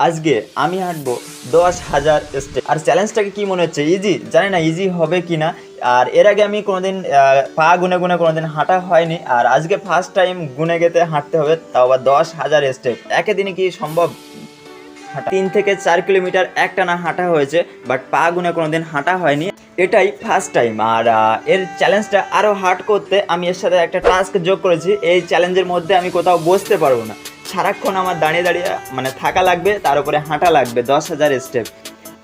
আজকে আমি হাঁটবো দশ হাজার স্টেপ আর চ্যালেঞ্জটাকে কি মনে হচ্ছে? ইজি জানি না ইজি হবে কি না। আর এর আগে আমি কোনোদিন পা গুনে গুনে কোনোদিন হাঁটা হয়নি। আর আজকে ফার্স্ট টাইম গুনে গেতে হাঁটতে হবে, তাও আবার দশ হাজার স্টেপ একে দিনে কি সম্ভব? তিন থেকে চার কিলোমিটার একটানা হাঁটা হয়েছে বাট পা গুনে কোনোদিন হাঁটা হয়নি। এটাই ফার্স্ট টাইম আর এর চ্যালেঞ্জটা আরও হার্ড করতে আমি এর সাথে একটা টাস্ক যোগ করেছি। এই চ্যালেঞ্জের মধ্যে আমি কোথাও বসতে পারব না। সারাক্ষণ আমার দাঁড়িয়ে দাঁড়িয়ে মানে থাকা লাগবে, তার উপরে হাঁটা লাগবে, দশ হাজার স্টেপ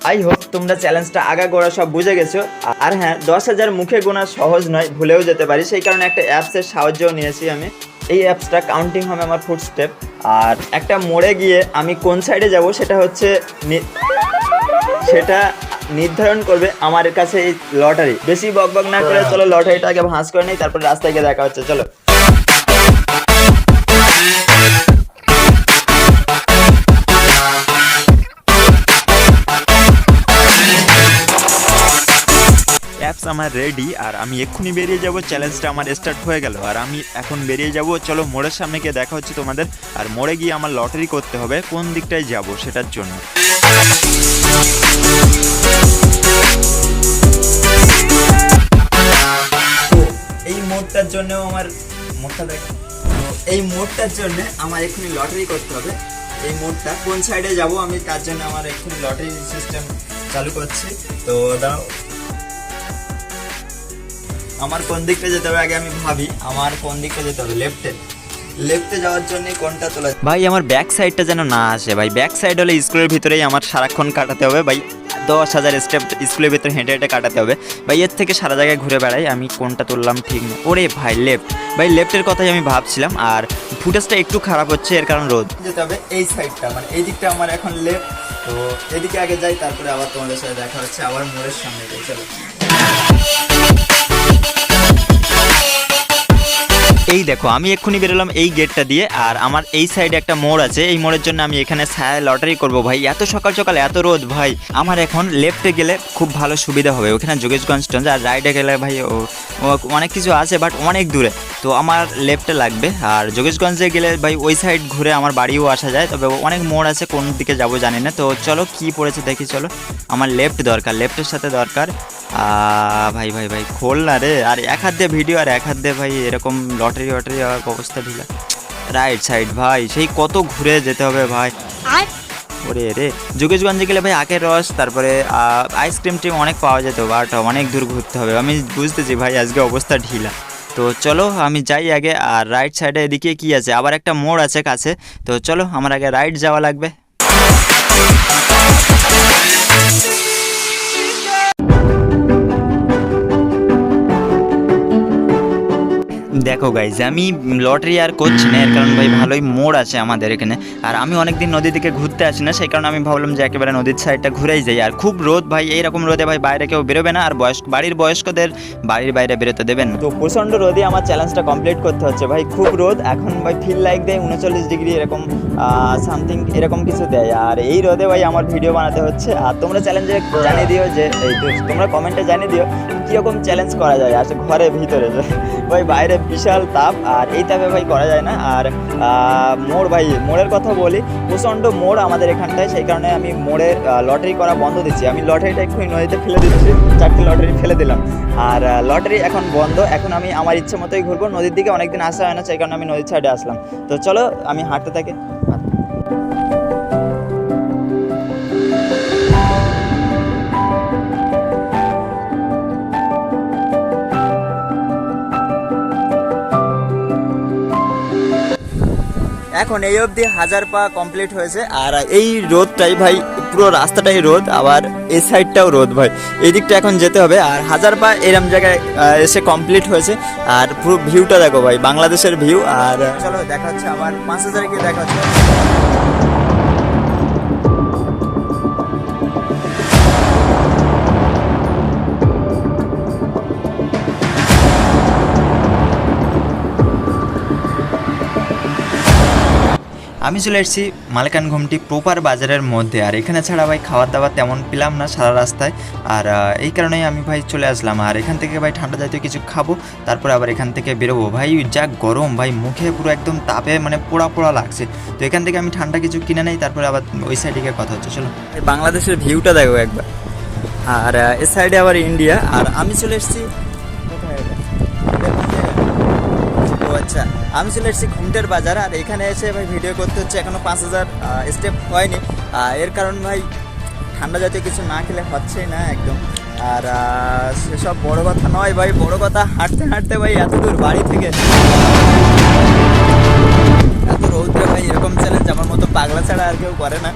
আই হোপ তোমরা চ্যালেঞ্জটা আগা গোড়া সব বুঝে গেছো। আর হ্যাঁ দশ হাজার মুখে গোনা সহজ নয়, ভুলেও যেতে পারি। সেই কারণে একটা অ্যাপসের সাহায্যও নিয়েছি আমি। এই অ্যাপসটা কাউন্টিং হবে আমার ফুট স্টেপ আর একটা মোড়ে গিয়ে আমি কোন সাইডে যাব সেটা হচ্ছে সেটা নির্ধারণ করবে আমার কাছে এই লটারি বেশি বকবক না করে চলো লটারিটা আগে ভাঁজ করে নেই, তারপরে রাস্তায় গিয়ে দেখা হচ্ছে। চলো। আমার রেডি আর আমি এক্ষুনি বেরিয়ে যাব। চ্যালেঞ্জটা আমার স্টার্ট হয়ে গেল, আর আমি এখন বেরিয়ে যাব। চলো মোড়ের সামনে গিয়ে দেখা হচ্ছে তোমাদের, আর মোড়ে গিয়ে আমার লটারি করতে হবে, কোন দিকটায় যাব সেটার জন্য। এই মোড়টার জন্য আমার মোড়টা দেখ। এই মোড়টার জন্য আমার এক্ষুনি লটারি করতে হবে। এই মোড়টা কোন সাইডে যাব আমি, তার জন্য আমার এক্ষুনি লটারি সিস্টেম চালু করছি। তো দাঁড়াও। আমার কোন দিকটা যেতে হবে আগে আমি ভাবি। আমার কোন দিকটা যেতে হবে? লেফটে লেফটে যাওয়ার জন্য কোনটা তোলা ভাই আমার ব্যাক সাইডটা যেন না আসে। ভাই ব্যাক সাইড হলে স্কুলের ভিতরেই আমার সারাক্ষণ কাটাতে হবে। ভাই দশ হাজার স্টেপ স্কুলের ভিতরে হেঁটে হেঁটে কাটাতে হবে। ভাই এর থেকে সারা জায়গায় ঘুরে বেড়াই। আমি কোনটা তুললাম ঠিক না। ওরে ভাই লেফট ভাই লেফটের কথাই আমি ভাবছিলাম। আর ফুটেজটা একটু খারাপ হচ্ছে এর কারণ রোদ। যেতে হবে এই সাইডটা মানে এই দিকটা আমার এখন লেফট তো এদিকে আগে যাই তারপরে আবার তোমাদের সাথে দেখা হচ্ছে। আবার মোড়ের সামনে যাই। চলো। এই দেখো, আমি এক্ষুনি বেরোলাম এই গেটটা দিয়ে, আর আমার এই সাইডে একটা মোড় আছে, এই মোড়ের জন্য আমি এখানে ছায়া লটারি করব ভাই। এত সকাল সকাল, এত রোদ, ভাই। আমার এখন লেফটে গেলে খুব ভালো সুবিধা হবে। ওখানে যোগেশগঞ্জ টঞ্জ আর রাইটে গেলে ভাই, ও অনেক কিছু আছে বাট অনেক দূরে। তো আমার লেফটে লাগবে। আর যোগেশগঞ্জে গেলে ভাই, ওই সাইড ঘুরে আমার বাড়িও আসা যায়। তবে অনেক মোড় আছে, কোন দিকে যাব জানি না। তো চলো, কি পড়েছে দেখি, চলো। আমার লেফট দরকার লেফটের সাথে দরকার। ভাই ভাই ভাই খোল না রে। আর এক হাত দিয়ে ভিডিও আর এক হাত দিয়ে ভাই এরকম লটারি লটারি অবস্থা ঢিলা রাইট সাইড ভাই সেই কত ঘুরে যেতে হবে ভাই। ওরে রে। যোগেশগঞ্জে গেলে ভাই আখের রস তারপরে আইসক্রিম টিম অনেক পাওয়া যেত বাট অনেক দূর ঘুরতে হবে। আমি বুঝতেছি ভাই আজকে অবস্থা ঢিলা। তো চলো আমি যাই আগে আর রাইট সাইডে এদিকে কি আছে? আবার একটা মোড় আছে কাছে। তো চলো আমার আগে রাইট যাওয়া লাগবে। দেখো গাইজ আমি লটারি আর করছি না, এর কারণ ভাই ভালোই মোড় আছে আমাদের এখানে। আর আমি অনেকদিন নদী দিকে ঘুরতে আসি না, সেই কারণে আমি ভাবলাম যে একেবারে নদীর সাইডটা ঘুরেই যাই। আর খুব রোদ ভাই, এইরকম রোদে ভাই বাইরে কেউ বেরোবে না, আর বয়স্ক, বাড়ির বয়স্কদের বাড়ির বাইরে বেরোতে দেবেন তো প্রচণ্ড রোদে আমার চ্যালেঞ্জটা কমপ্লিট করতে হচ্ছে ভাই, খুব রোদ, এখন ভাই ফিল লাইক দেয় উনচল্লিশ ডিগ্রি এরকম সামথিং এরকম কিছু দেয়। আর এই রোদে ভাই আমার ভিডিও বানাতে হচ্ছে। আর তোমরা চ্যালেঞ্জে জানিয়ে দিও যে, এই তোমরা কমেন্টে জানিয়ে দিও কীরকম চ্যালেঞ্জ করা যায়? আসলে ঘরে ভিতরে ভাই, বাইরে বিশাল তাপ, আর এই তাপে ভাই করা যায় না। আর মোড় ভাই, মোড়ের কথা বলি, প্রচণ্ড মোড় আমাদের এখানটায়। সেই কারণে আমি মোড়ের লটারি করা বন্ধ দিচ্ছি। আমি লটারিটা এক্ষুনি নদীতে ফেলে দিচ্ছি। চারটে লটারি ফেলে দিলাম। আর লটারি এখন বন্ধ। এখন আমি আমার ইচ্ছে মতোই ঘুরবো। নদীর দিকে অনেকদিন আসা হয় না, সেই কারণে আমি নদীর সাইডে আসলাম। তো চলো, আমি হাঁটতে থাকি। এখন এই অবধি হাজার পা কমপ্লিট হয়েছে। আর এই রোদটাই ভাই, পুরো রাস্তাটাই রোদ, আবার এই সাইডটাও রোদ ভাই। এই দিকটা এখন যেতে হবে, আর হাজার পা এরম জায়গায় এসে কমপ্লিট হয়েছে। আর পুরো ভিউটা দেখো ভাই, বাংলাদেশের ভিউ আর চলো দেখা হচ্ছে আবার, পাঁচ হাজার গিয়ে দেখা হচ্ছে। আমি চলে এসেছি মালকান ঘুমটি প্রপার বাজারের মধ্যে। আর এখানে ছাড়া ভাই খাবার দাবার তেমন পেলাম না সারা রাস্তায়। আর এই কারণেই আমি ভাই চলে আসলাম। আর এখান থেকে ভাই ঠান্ডা জাতীয় কিছু খাব, তারপরে আবার এখান থেকে বেরোবো। ভাই, যা গরম, ভাই, মুখে পুরো একদম তাপে মানে পোড়া পোড়া লাগছে। তো এখান থেকে আমি ঠান্ডা কিছু কিনে নেই, তারপরে আবার ওই সাইডে গিয়ে কথা হচ্ছে। চলো। বাংলাদেশের ভিউটা দেখো একবার। আর এ সাইডে আবার ইন্ডিয়া আর আমি চলে এসেছি আচ্ছা আমি চলে এসেছি ঘুমটের বাজার আর এখানে এসে ভাই ভিডিও করতে হচ্ছে, এখনও পাঁচ হাজার স্টেপ হয়নি। এর কারণ ভাই ঠান্ডা জাতীয় কিছু না খেলে হচ্ছেই না একদম। আর সেসব বড় কথা নয় ভাই, বড় কথা হাঁটতে হাঁটতে ভাই এত দূর বাড়ি থেকে এত রৌদ্রে ভাই, এরকম চ্যালেঞ্জ আমার মতো পাগলা ছাড়া আর কেউ করে না।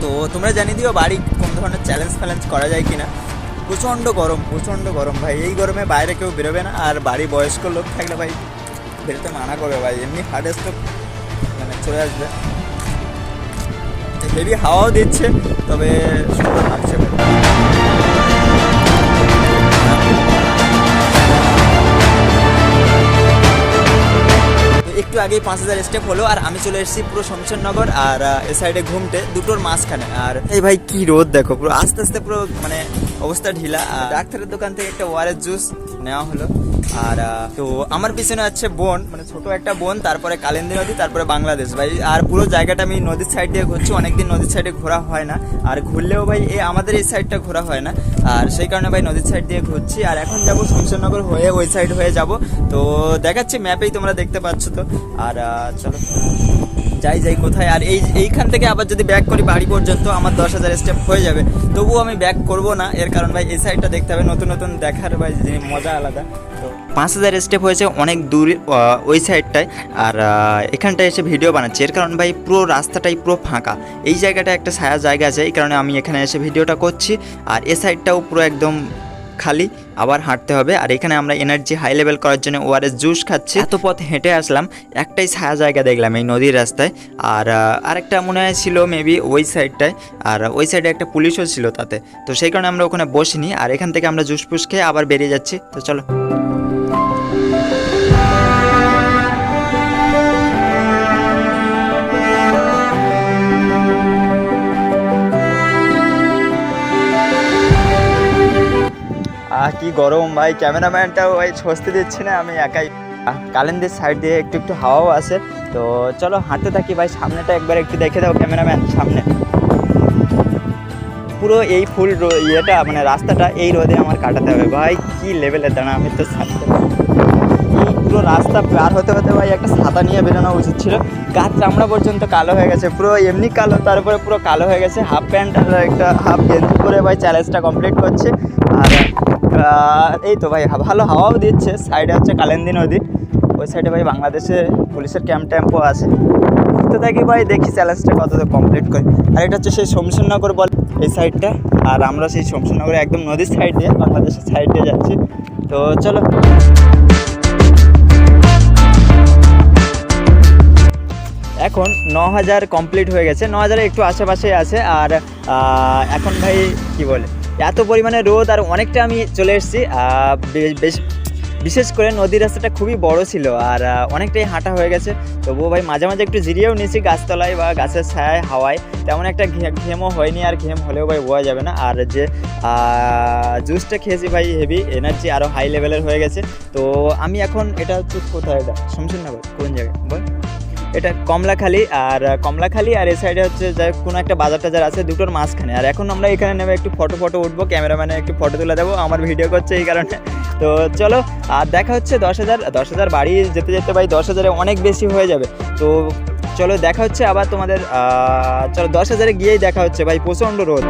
তো তোমরা জানিয়ে দিও বাড়ি কোন ধরনের চ্যালেঞ্জ ফ্যালেঞ্জ করা যায় কিনা। প্রচণ্ড গরম প্রচণ্ড গরম ভাই, এই গরমে বাইরে কেউ বেরোবে না আর বাড়ি বয়স্ক লোক থাকলে ভাই বেরোতে মানা করবে ভাই, এমনি হার্ট স্ট্রোক মানে চলে আসবে। হেভি হাওয়াও দিচ্ছে, তবে সুন্দর লাগছে। একটু আগেই পাঁচ হাজার স্টেপ হলো আর আমি চলে এসেছি পুরো শমশেরনগর আর এ সাইডে ঘুমটে, দুটোর মাঝখানে। আর এই ভাই কি রোদ দেখো, পুরো আস্তে আস্তে পুরো মানে অবস্থা ঢিলা। আর ডাক্তারের দোকান থেকে একটা ওয়ারের জুস নেওয়া হলো। আর তো আমার পিছনে আছে বোন মানে ছোট একটা বোন, তারপরে কালিন্দী নদী, তারপরে বাংলাদেশ। ভাই, আর পুরো জায়গাটা আমি নদীর সাইড দিয়ে ঘুরছি, অনেকদিন নদীর সাইডে ঘোরা হয় না। আর ঘুরলেও ভাই এই আমাদের এই সাইডটা ঘোরা হয় না। আর সেই কারণে ভাই নদীর সাইড দিয়ে ঘুরছি। আর এখন যাব শমশেরনগর হয়ে, ওই সাইড হয়ে যাব। তো দেখাচ্ছি ম্যাপেই তোমরা দেখতে পাচ্ছ তো। আর চলো। যাই যাই, কোথায়? আর এই, এইখান থেকে আবার যদি ব্যাক করি বাড়ি পর্যন্ত, আমার দশ হাজার স্টেপ হয়ে যাবে। তবুও আমি ব্যাক করব না। এর কারণ ভাই, এই সাইডটা দেখতে হবে। নতুন নতুন দেখার ভাই মজা আলাদা। তো পাঁচ হাজার স্টেপ হয়েছে অনেক দূর ওই সাইডটায় আর এখানটায় এসে ভিডিও বানাচ্ছি। এর কারণ ভাই, পুরো রাস্তাটাই পুরো ফাঁকা। এই জায়গাটা একটা ছায়া জায়গা আছে। এই কারণে আমি এখানে এসে ভিডিওটা করছি। আর এ সাইডটাও পুরো একদম খালি, আবার হাঁটতে হবে। আর এখানে আমরা এনার্জি হাই লেভেল করার জন্য ওআরএস জুস খাচ্ছি। এত পথ হেঁটে আসলাম, একটাই ছায়া জায়গা দেখলাম এই নদীর রাস্তায়। আর আরেকটা মনে হয় ছিল মেবি ওই সাইডটায় আর, ওই সাইডে একটা পুলিশও ছিল তাতে। তো সেই কারণে আমরা ওখানে বসিনি। আর এখান থেকে আমরা জুস ফুস খেয়ে আবার বেরিয়ে যাচ্ছি। তো চলো। কি গরম ভাই? ক্যামেরাম্যানটাও ভাই স্বস্তি দিচ্ছে না, আমি একাই। কালেন্দের সাইড দিয়ে একটু একটু হাওয়াও আছে। তো চলো হাঁটতে থাকি ভাই, সামনেটা একবার একটু দেখে দাও ক্যামেরাম্যান সামনে। পুরো এই ফুল ইয়েটা মানে রাস্তাটা এই রোদে আমার কাটাতে হবে। ভাই, কি লেভেলের দাঁড়া, আমি তো না। এই পুরো রাস্তা পার হতে হতে ভাই একটা ছাতা নিয়ে বেরোনো উচিত ছিল। গাছ চামড়া পর্যন্ত কালো হয়ে গেছে, পুরো এমনি কালো তারপরে পুরো কালো হয়ে গেছে। হাফ প্যান্ট একটা, হাফ গেঞ্জি পরে ভাই চ্যালেঞ্জটা কমপ্লিট করছে। আর এই তো ভাই ভালো হাওয়াও দিচ্ছে। সাইডে হচ্ছে কালেন্দি নদী। ওই সাইডে ভাই বাংলাদেশে পুলিশের ক্যাম্প ট্যাম্পও আছে। তো দেখি ভাই, দেখি চ্যালেঞ্জটা কত কমপ্লিট করি। আর এটা হচ্ছে সেই শমশেরনগর বল, এই সাইডটা। আর আমরা সেই শমশেরনগরে একদম নদীর সাইড দিয়ে, বাংলাদেশের সাইড দিয়ে যাচ্ছি। তো চলো। এখন ন হাজার কমপ্লিট হয়ে গেছে। ন একটু আশেপাশে আছে। আর এখন ভাই, কি বলে? এত পরিমাণে রোদ আর অনেকটা আমি চলে এসেছি বেশ, বিশেষ করে নদীর রাস্তাটা খুবই বড় ছিল আর অনেকটাই হাঁটা হয়ে গেছে। তবুও ভাই মাঝে মাঝে একটু জিরিয়েও নিয়েছি গাছতলায় বা গাছের ছায়ায়, হাওয়ায়। তেমন একটা ঘেমও হয়নি আর ঘেম হলেও ভাই বোয়া যাবে না। আর যে জুসটা খেয়েছি ভাই হেভি এনার্জি আরও হাই লেভেলের হয়ে গেছে। তো আমি এখন, এটা হচ্ছে কোথায় এটা? শমশেরনগর, কোন জায়গায়? বল। এটা কমলাখালি, আর কমলাখালি আর এই সাইডে হচ্ছে হোক কোনো একটা বাজার টাজার আছে দুটোর মাঝখানে। আর এখন আমরা এখানে নেমে একটু ফটো ফটো উঠবো ক্যামেরাম্যানে একটু ফটো তুলে দেবো, আমার ভিডিও করছে এই কারণে। তো চলো, আর দেখা হচ্ছে দশ হাজার দশ হাজার বাড়ি যেতে যেতে ভাই দশ হাজারে অনেক বেশি হয়ে যাবে। তো চলো দেখা হচ্ছে আবার তোমাদের চলো দশ হাজারে গিয়েই দেখা হচ্ছে ভাই, প্রচণ্ড রোদ।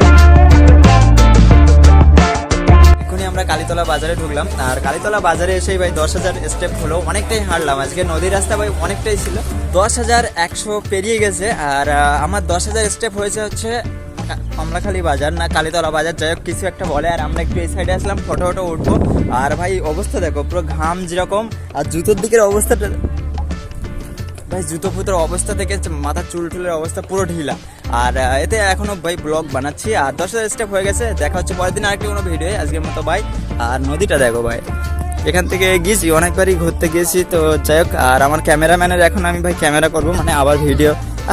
আমরা কালীতলা বাজারে ঢুকলাম, আর কালীতলা বাজারে এসেই ভাই দশ হাজার স্টেপ হলো, অনেকটাই হাঁটলাম। আজকে নদীর রাস্তা ভাই অনেকটাই ছিল দশ হাজার একশো পেরিয়ে গেছে আর আমার দশ হাজার স্টেপ হয়েছে হচ্ছে কমলাখালী বাজার না কালীতলা বাজার, যাই হোক, কিছু একটা বলে। আর আমরা একটু এই সাইডে আসলাম ফটো ফটো উঠবো। আর ভাই, অবস্থা দেখো, পুরো ঘাম যেরকম, আর জুতোর দিকের অবস্থাটা ভাই, জুতো ফুতোর অবস্থা থেকে মাথার চুল টুলের অবস্থা পুরো ঢিলা। আর এতে এখনও ভাই ব্লগ বানাচ্ছি। আর দশ হাজার স্টেপ হয়ে গেছে, দেখা হচ্ছে পরের দিন আরেকটি কোনো ভিডিও আজকের মতো ভাই আর নদীটা দেখো ভাই এখান থেকে গিয়েছি অনেকবারই ঘুরতে গিয়েছি তো যাই হোক, আর আমার ক্যামেরাম্যানের এখন আমি ভাই ক্যামেরা করব মানে আবার ভিডিও।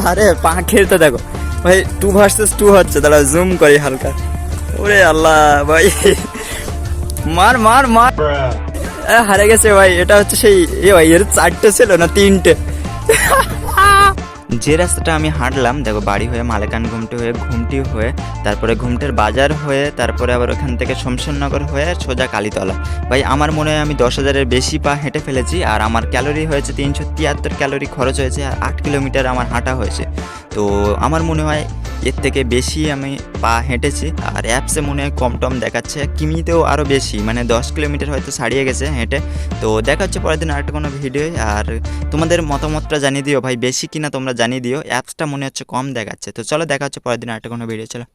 আরে পাখের তো দেখো, ভাই টু ভার্সেস টু হচ্ছে, দাঁড়া জুম করি হালকা। ওরে আল্লাহ, ভাই। মার মার মার। হারে গেছে ভাই, এটা হচ্ছে সেই, এ ভাই, এর চারটে ছিল না, তিনটে? যে রাস্তাটা আমি হাঁটলাম, দেখো বাড়ি হয়ে, মালেকান ঘুমটি হয়ে ঘুমটি হয়ে, তারপরে ঘুমটের বাজার হয়ে, তারপরে আবার ওখান থেকে শমশেরনগর হয়ে সোজা কালীতলা। ভাই, আমার মনে হয় আমি দশ হাজারের বেশি পা হেঁটে ফেলেছি আর আমার ক্যালোরি হয়েছে তিনশো তিয়াত্তর ক্যালোরি খরচ হয়েছে আর আট কিলোমিটার আমার হাঁটা হয়েছে। তো আমার মনে হয় এর থেকে বেশি আমি পা হেঁটেছি, আর অ্যাপসে মনে হয় কম টম দেখাচ্ছে। কিমিতেও আরও বেশি মানে দশ কিলোমিটার হয়তো ছাড়িয়ে গেছে হেঁটে। তো দেখা হচ্ছে পরের দিন আরেকটা কোনো ভিডিও আর তোমাদের মতামতটা জানিয়ে দিও ভাই, বেশি কিনা তোমরা জানিয়ে দিও। অ্যাপসটা মনে হচ্ছে কম দেখাচ্ছে। তো চলো দেখা হচ্ছে পরের দিন আরেকটা কোনো ভিডিও চলো।